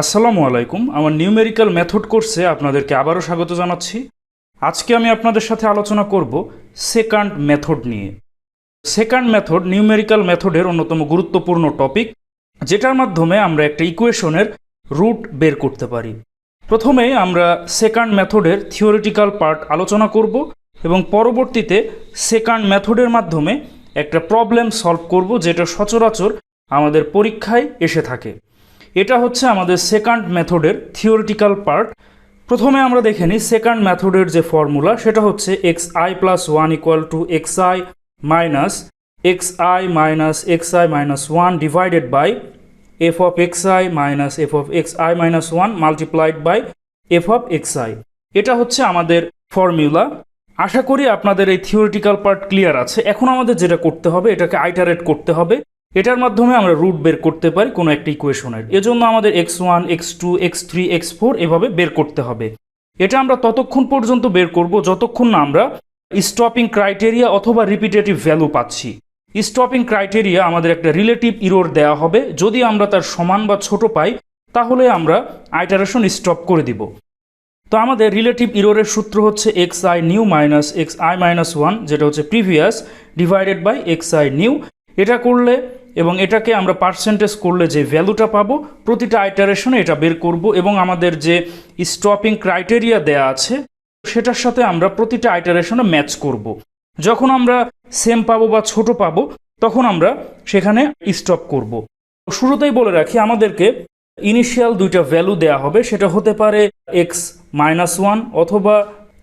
আসসালামু আলাইকুম। আমার নিউমেরিক্যাল মেথড কোর্সে আপনাদেরকে আবারও স্বাগত জানাচ্ছি। আজকে আমি আপনাদের সাথে আলোচনা করব সেকান্ড মেথড নিয়ে। সেকান্ড মেথড নিউমেরিক্যাল মেথডের অন্যতম গুরুত্বপূর্ণ টপিক, যেটার মাধ্যমে আমরা একটা ইকুয়েশনের রুট বের করতে পারি। প্রথমে আমরা সেকান্ড মেথডের থিওরিটিক্যাল পার্ট আলোচনা করব এবং পরবর্তীতে সেকান্ড মেথডের মাধ্যমে একটা প্রবলেম সলভ করব, যেটা সচরাচর আমাদের পরীক্ষায় এসে থাকে। এটা হচ্ছে আমাদের সেকান্ড মেথডের থিওরিটিক্যাল পার্ট প্রথমে আমরা দেখে নিই সেকান্ড মেথডের যে ফর্মুলা সেটা হচ্ছে X I plus one equal to X I minus X I minus X I minus one divided by F of X I minus F of X I minus one multiplied by F of X I এটা হচ্ছে আমাদের formula আশা করি আপনাদের এই theoretical part clear আছে। এখন আমাদের যেটা করতে হবে, এটাকে আইটারেট করতে হবে। এটার মাধ্যমে আমরা রুট বের করতে পারি কোনো একটা ইকুয়েশনের এজন্য আমাদের X one X two X three X four এভাবে বের করতে হবে। এটা আমরা ততক্ষণ পর্যন্ত বের করব যতক্ষণ না আমরা স্টপিং ক্রাইটেরিয়া অথবা রিপিটেটিভ ভ্যালু পাচ্ছি। স্টপিং ক্রাইটেরিয়া আমাদের একটা রিলেটিভ ইরোর দেওয়া হবে। যদি আমরা তার সমান বা ছোট পাই, তাহলে আমরা আইটারেশন স্টপ করে দিব। তো আমাদের রিলেটিভ ইরোরের সূত্র হচ্ছে X I new minus X I minus one যেটা হচ্ছে previous divided by X I new এটা করলে এবং এটাকে আমরা পার্সেন্টেজ করলে যে ভ্যালুটা পাবো, প্রতিটা আইটারেশনে এটা বের করব এবং আমাদের যে স্টপিং ক্রাইটেরিয়া দেয়া আছে, সেটার সাথে আমরা প্রতিটা আইটারেশনে ম্যাচ করব। যখন আমরা সেম পাবো বা ছোট পাবো, তখন আমরা সেখানে স্টপ করব। শুরুতেই বলে রাখি, আমাদেরকে ইনিশিয়াল দুইটা ভ্যালু দেয়া হবে, সেটা হতে পারে এক্স মাইনাস ওয়ান অথবা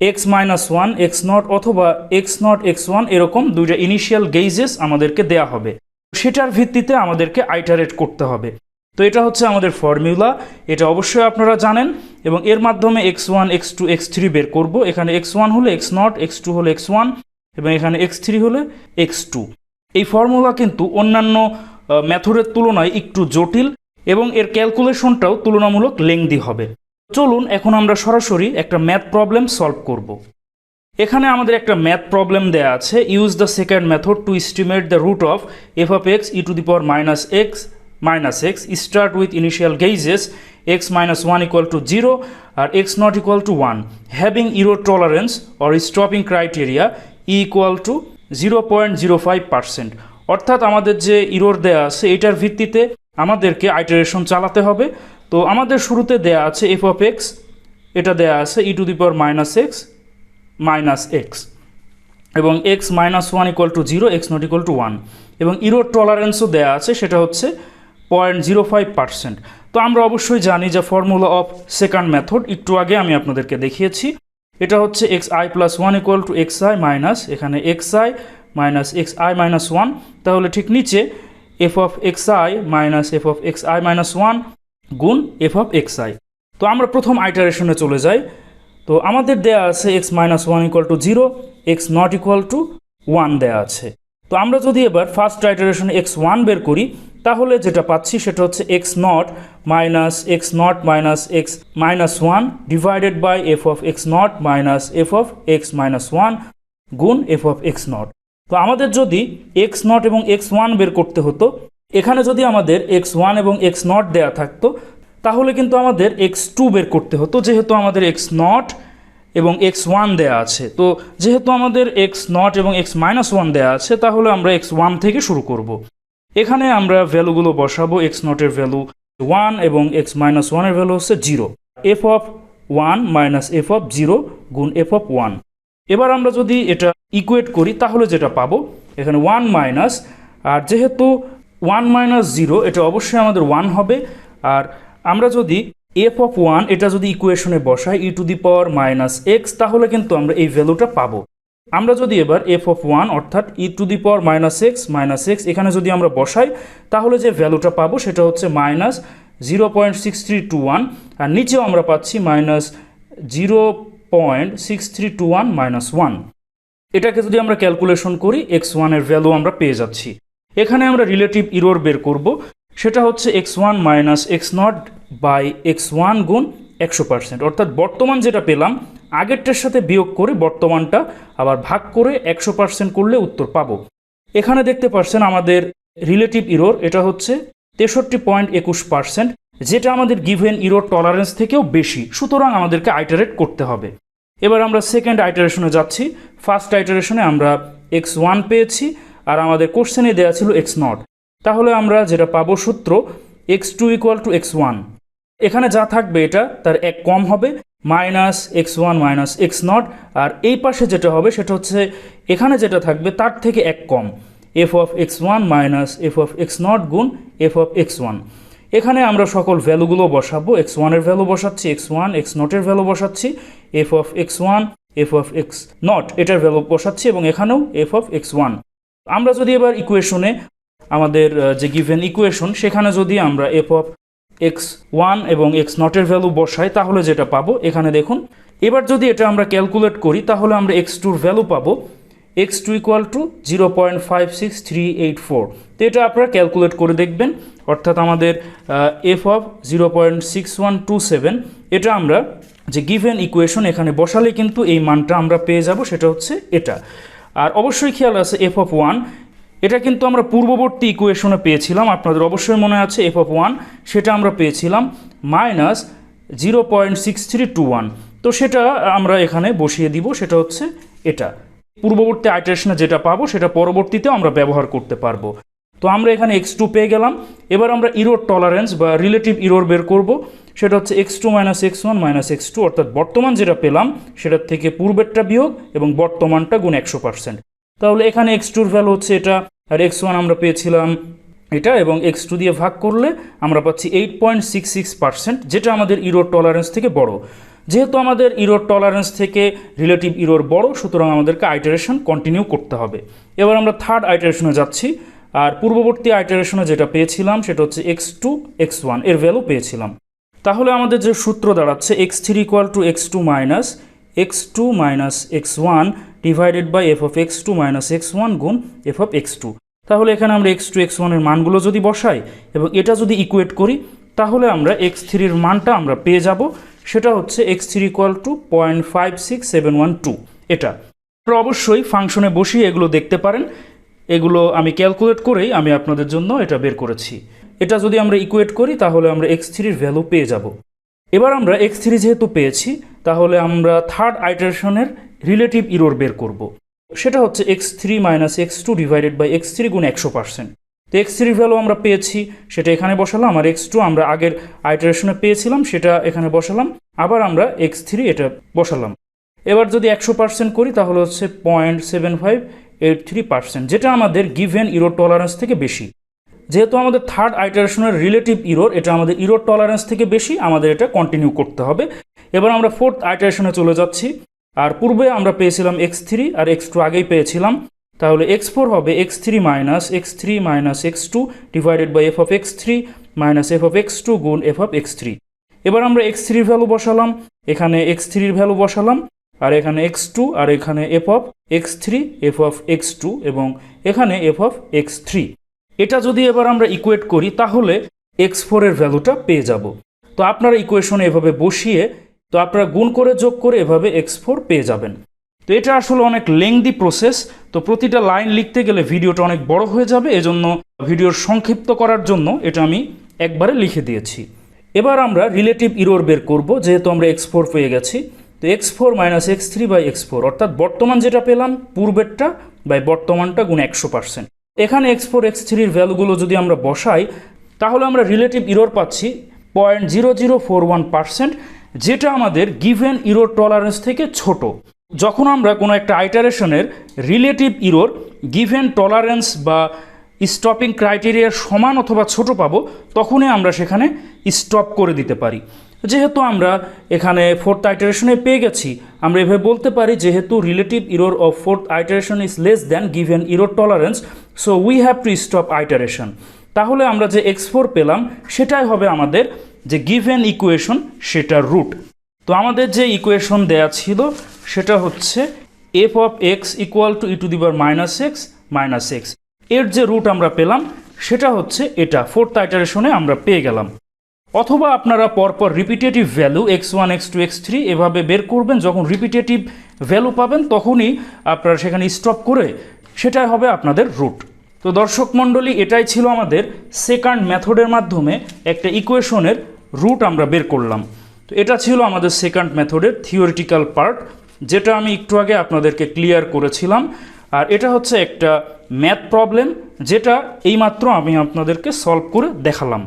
X minus one X naught অথবা এক্স নট এক্স ওয়ান এরকম দুইটা ইনিশিয়াল গেইজেস আমাদেরকে দেয়া হবে। সেটার ভিত্তিতে আমাদেরকে আইটারেট করতে হবে। তো এটা হচ্ছে আমাদের ফর্মুলা এটা অবশ্যই আপনারা জানেন এবং এর মাধ্যমে X one X two X three বের করব। এখানে এক্স ওয়ান হলে এক্স নট এক্স টু হলে এক্স ওয়ান এবং এখানে এক্স থ্রি হলে এক্স টু এই ফর্মুলা কিন্তু অন্যান্য মেথডের তুলনায় একটু জটিল এবং এর ক্যালকুলেশনটাও তুলনামূলক লেংদি হবে। চলুন এখন আমরা সরাসরি একটা ম্যাথ প্রবলেম সলভ করব। এখানে আমাদের একটা ম্যাথ প্রবলেম দেয়া আছে। Use the second method to estimate the root of F of X E to the power minus X minus X start with initial guesses X minus one equal to zero R X naught equal to one having error tolerance or stopping criteria E equal to zero point zero five percent অর্থাৎ আমাদের যে error দেয়া আছে, এটার ভিত্তিতে আমাদেরকে iteration চালাতে হবে। তো আমাদের শুরুতে দেয়া আছে এফ অফ এক্স এটা দেয়া আছে E to the power minus X minus X এবং X minus one equal to zero X naught equal to one এবং ইরোর টলারেন্সও দেওয়া আছে, সেটা হচ্ছে পয়েন্ট জিরো ফাইভ পার্সেন্ট তো আমরা অবশ্যই জানি যে ফর্মুলা অফ সেকেন্ড মেথড একটু আগে আমি আপনাদেরকে দেখিয়েছি। এটা হচ্ছে X I plus one equal to X I minus এখানে X I minus X I minus one তাহলে ঠিক নিচে F of X I minus F of X I minus one গুণ এফ অফ এক্স আই তো আমরা প্রথম আইটারেশনে চলে যাই। তো আমাদের দেয়া আছে X minus one equal to zero X naught equal to one দেয়া আছে। তো আমরা যদি এবার ফার্স্ট আইটারেশনে এক্স ওয়ান বের করি, তাহলে যেটা পাচ্ছি সেটা হচ্ছে X naught minus X naught minus X minus one divided by F of X naught minus F of X minus one গুণ এফ অফ এক্স নট তো আমাদের যদি এক্স নট এবং এক্স ওয়ান বের করতে হতো এখানে যদি আমাদের এক্স ওয়ান এবং এক্স নট দেয়া থাকতো, তাহলে কিন্তু আমাদের এক্স টু বের করতে হতো, যেহেতু আমাদের এক্স নট এবং এক্স ওয়ান দেওয়া আছে। তো যেহেতু আমাদের এক্স নট এবং এক্স মাইনাস ওয়ান দেওয়া আছে, তাহলে আমরা এক্স ওয়ান থেকে শুরু করব। এখানে আমরা ভ্যালুগুলো বসাবো এক্স নটের ভ্যালু ওয়ান এবং এক্স মাইনাস ওয়ানের ভ্যালু হচ্ছে zero F of one minus F of zero গুণ এফ অফ ওয়ান এবার আমরা যদি এটা ইকুয়েট করি, তাহলে যেটা পাবো, এখানে ওয়ান মাইনাস আর যেহেতু ওয়ান মাইনাস জিরো এটা অবশ্যই আমাদের ওয়ান হবে। আর আমরা যদি এফ অফ ওয়ান এটা যদি ইকুয়েশনে বসাই E to the power minus X তাহলে কিন্তু আমরা এই ভ্যালুটা পাবো। আমরা যদি এবার এফ অফ ওয়ান অর্থাৎ E to the power minus X minus X এখানে যদি আমরা বসাই, তাহলে যে ভ্যালুটা পাবো সেটা হচ্ছে minus zero point six three two one আর নিচেও আমরা পাচ্ছি minus zero point six three two one minus one এটাকে যদি আমরা ক্যালকুলেশন করি এক্স ওয়ানের ভ্যালু আমরা পেয়ে যাচ্ছি। এখানে আমরা রিলেটিভ ইরোর বের করব। সেটা হচ্ছে X one minus X naught by X one গুণ একশো পার্সেন্ট অর্থাৎ বর্তমান যেটা পেলাম, আগেরটার সাথে বিয়োগ করে বর্তমানটা আবার ভাগ করে একশো পার্সেন্ট করলে উত্তর পাবো। এখানে দেখতে পাচ্ছেন আমাদের রিলেটিভ ইরোর এটা হচ্ছে তেষট্টি পয়েন্ট একুশ পার্সেন্ট যেটা আমাদের গিভেন ইরোর টলারেন্স থেকেও বেশি। সুতরাং আমাদেরকে আইটারেট করতে হবে। এবার আমরা সেকেন্ড আইটারেশনে যাচ্ছি। ফার্স্ট আইটারেশনে আমরা এক্স ওয়ান পেয়েছি। আর আমাদের কোশ্চেনে দেওয়া ছিল এক্স নট তাহলে আমরা যেটা পাবো সূত্র X two equal to X one এখানে যা থাকবে এটা, তার এক কম হবে minus X one minus X naught আর এই পাশে যেটা হবে সেটা হচ্ছে, এখানে যেটা থাকবে তার থেকে এক কম। F of X one minus F of X naught গুণ এফ অফ এক্স ওয়ান এখানে আমরা সকল ভ্যালুগুলো বসাবো এক্স ওয়ানের ভ্যালু বসাচ্ছি এক্স ওয়ান এক্স নটের ভ্যালু বসাচ্ছি F of X one F of X naught এটার ভ্যালু বসাচ্ছি এবং এখানেও এফ অফ এক্স ওয়ান আমরা যদি এবার ইকুয়েশনে আমাদের যে গিভেন ইকুয়েশন সেখানে যদি আমরা এফ অফ এক্স ওয়ান এবং এক্স নটের ভ্যালু বসাই, তাহলে যেটা পাবো, এখানে দেখুন, এবার যদি এটা আমরা ক্যালকুলেট করি, তাহলে আমরা এক্স টুর ভ্যালু পাবো X two equal to zero point five six three eight four তো এটা আপনারা ক্যালকুলেট করে দেখবেন, অর্থাৎ আমাদের F of zero point six one two seven এটা আমরা যে গিভেন ইকুয়েশন এখানে বসালে কিন্তু এই মানটা আমরা পেয়ে যাব, সেটা হচ্ছে এটা। আর অবশ্যই খেয়াল আছে এফ অফ ওয়ান এটা কিন্তু আমরা পূর্ববর্তী ইকুয়েশনে পেয়েছিলাম, আপনাদের অবশ্যই মনে আছে এফ অফ ওয়ান সেটা আমরা পেয়েছিলাম minus zero point six three two one তো সেটা আমরা এখানে বসিয়ে দিব, সেটা হচ্ছে এটা। পূর্ববর্তী আইটারেশনে যেটা পাবো, সেটা পরবর্তীতেও আমরা ব্যবহার করতে পারব। তো আমরা এখানে এক্স টু পেয়ে গেলাম। এবার আমরা ইরোর টলারেন্স বা রিলেটিভ ইরোর বের করব। সেটা হচ্ছে X two minus X one minus X two অর্থাৎ বর্তমান যেটা পেলাম, সেটার থেকে পূর্বেরটা বিয়োগ এবং বর্তমানটা গুণ একশো পার্সেন্ট তাহলে এখানে এক্স টুর ভ্যালু হচ্ছে এটা, আর এক্স ওয়ান আমরা পেয়েছিলাম এটা, এবং এক্স টু দিয়ে ভাগ করলে আমরা পাচ্ছি eight point six six percent যেটা আমাদের ইরোর টলারেন্স থেকে বড়। যেহেতু আমাদের ইরোর টলারেন্স থেকে রিলেটিভ ইরোর বড়, সুতরাং আমাদেরকে আইটারেশন কন্টিনিউ করতে হবে। এবার আমরা থার্ড আইটারেশনে যাচ্ছি, আর পূর্ববর্তী আইটারেশনে যেটা পেয়েছিলাম, সেটা হচ্ছে এক্স টু এক্স ওয়ানের ভ্যালু পেয়েছিলাম। তাহলে আমাদের যে সূত্র দাঁড়াচ্ছে X three equal to X two minus X two minus X one divided by F of X two minus X one গুণ এফ অফ এক্স টু তাহলে এখানে আমরা এক্স টু এক্স ওয়ানের মানগুলো যদি বসাই এবং এটা যদি ইকুয়েট করি, তাহলে আমরা এক্স থ্রির মানটা আমরা পেয়ে যাব। সেটা হচ্ছে x three equal to point five six seven one two এটা। আপনারা অবশ্যই ফাংশনে বসিয়ে এগুলো দেখতে পারেন। এগুলো আমি ক্যালকুলেট করেই আমি আপনাদের জন্য এটা বের করেছি। এটা যদি আমরা ইকুয়েট করি, তাহলে আমরা এক্স থ্রির ভ্যালু পেয়ে যাব। এবার আমরা এক্স থ্রি যেহেতু পেয়েছি, তাহলে আমরা থার্ড আইটারেশনের রিলেটিভ ইরোর বের করব। সেটা হচ্ছে x three minus x two divided by x three গুণ একশো পার্সেন্ট তো এক্স থ্রির ভ্যালু আমরা পেয়েছি, সেটা এখানে বসালাম, আর এক্স টু আমরা আগের আইটারেশনে পেয়েছিলাম, সেটা এখানে বসালাম, আবার আমরা এক্স থ্রি এটা বসালাম। এবার যদি একশো পার্সেন্ট করি, তাহলে হচ্ছে point seven five eight three percent যেটা আমাদের গিভেন ইরো টলারেন্স থেকে বেশি। যেহেতু আমাদের থার্ড আইটারেশনের রিলেটিভ ইরোর এটা আমাদের ইরোর টলারেন্স থেকে বেশি, আমাদের এটা কন্টিনিউ করতে হবে। এবার আমরা ফোর্থ আইটারেশনে চলে যাচ্ছি। আর পূর্বে আমরা পেয়েছিলাম এক্স থ্রি আর এক্স টু আগেই পেয়েছিলাম। তাহলে এক্স ফোর হবে x three minus x three minus x two divided by f of x three minus f of x two গুণ এফ অফ এক্স থ্রি এবার আমরা এক্স থ্রির ভ্যালু বসালাম, এখানে এক্স থ্রির ভ্যালু বসালাম, আর এখানে এক্স টু আর এখানে f of x three f of x two এবং এখানে এফ অফ এক্স থ্রি এটা যদি এবার আমরা ইকুয়েট করি, তাহলে এক্স ফোরের ভ্যালুটা পেয়ে যাব। তো আপনারা ইকুয়েশনে এভাবে বসিয়ে, তো আপনারা গুণ করে, যোগ করে এভাবে এক্স ফোর পেয়ে যাবেন। তো এটা আসলে অনেক লেংদি প্রসেস তো প্রতিটা লাইন লিখতে গেলে ভিডিওটা অনেক বড় হয়ে যাবে, এজন্য ভিডিওর সংক্ষিপ্ত করার জন্য এটা আমি একবারে লিখে দিয়েছি। এবার আমরা রিলেটিভ ইরোর বের করব, যেহেতু আমরা এক্স ফোর পেয়ে গেছি। তো x four minus x three by x four অর্থাৎ বর্তমান যেটা পেলাম, পূর্বেরটা বাই বর্তমানটা গুণ একশো পার্সেন্ট এখানে এক্স ফোর এক্স থ্রির ভ্যালুগুলো যদি আমরা বসাই, তাহলে আমরা রিলেটিভ ইরোর পাচ্ছি point zero zero four one percent যেটা আমাদের গিভেন ইরোর টলারেন্স থেকে ছোট। যখন আমরা কোনো একটা আইটারেশনের রিলেটিভ ইরোর গিভেন টলারেন্স বা স্টপিং ক্রাইটেরিয়ার সমান অথবা ছোট পাবো, তখনই আমরা সেখানে স্টপ করে দিতে পারি। যেহেতু আমরা এখানে ফোর্থ আইটারেশনে পেয়ে গেছি, আমরা এভাবে বলতে পারি যেহেতু relative error of fourth iteration is less than given error tolerance so we have to stop iteration তাহলে আমরা যে এক্স ফোর পেলাম, সেটাই হবে আমাদের যে গিভেন ইকুয়েশন সেটার রুট তো আমাদের যে ইকুয়েশন দেয়া ছিল, সেটা হচ্ছে f of x equal to e to দিবার মাইনাস এক্স মাইনাস এক্সের যে রুট আমরা পেলাম, সেটা হচ্ছে এটা। ফোর্থ আইটারেশনে আমরা পেয়ে গেলাম। অথবা আপনারা পরপর repetitive value x one x two x three এভাবে বের করবেন, যখন রিপিটেটিভ ভ্যালু পাবেন, তখনই আপনারা সেখানে স্টপ করে সেটাই হবে আপনাদের রুট তো দর্শক মণ্ডলী, এটাই ছিল আমাদের সেকান্ড মেথডের মাধ্যমে একটা ইকুয়েশনের রুট আমরা বের করলাম। তো এটা ছিল আমাদের সেকেন্ড মেথডের থিওরিটিক্যাল পার্ট যেটা আমি একটু আগে আপনাদেরকে ক্লিয়ার করেছিলাম। আর এটা হচ্ছে একটা ম্যাথ প্রবলেম যেটা এইমাত্র আমি আপনাদেরকে সলভ করে দেখালাম।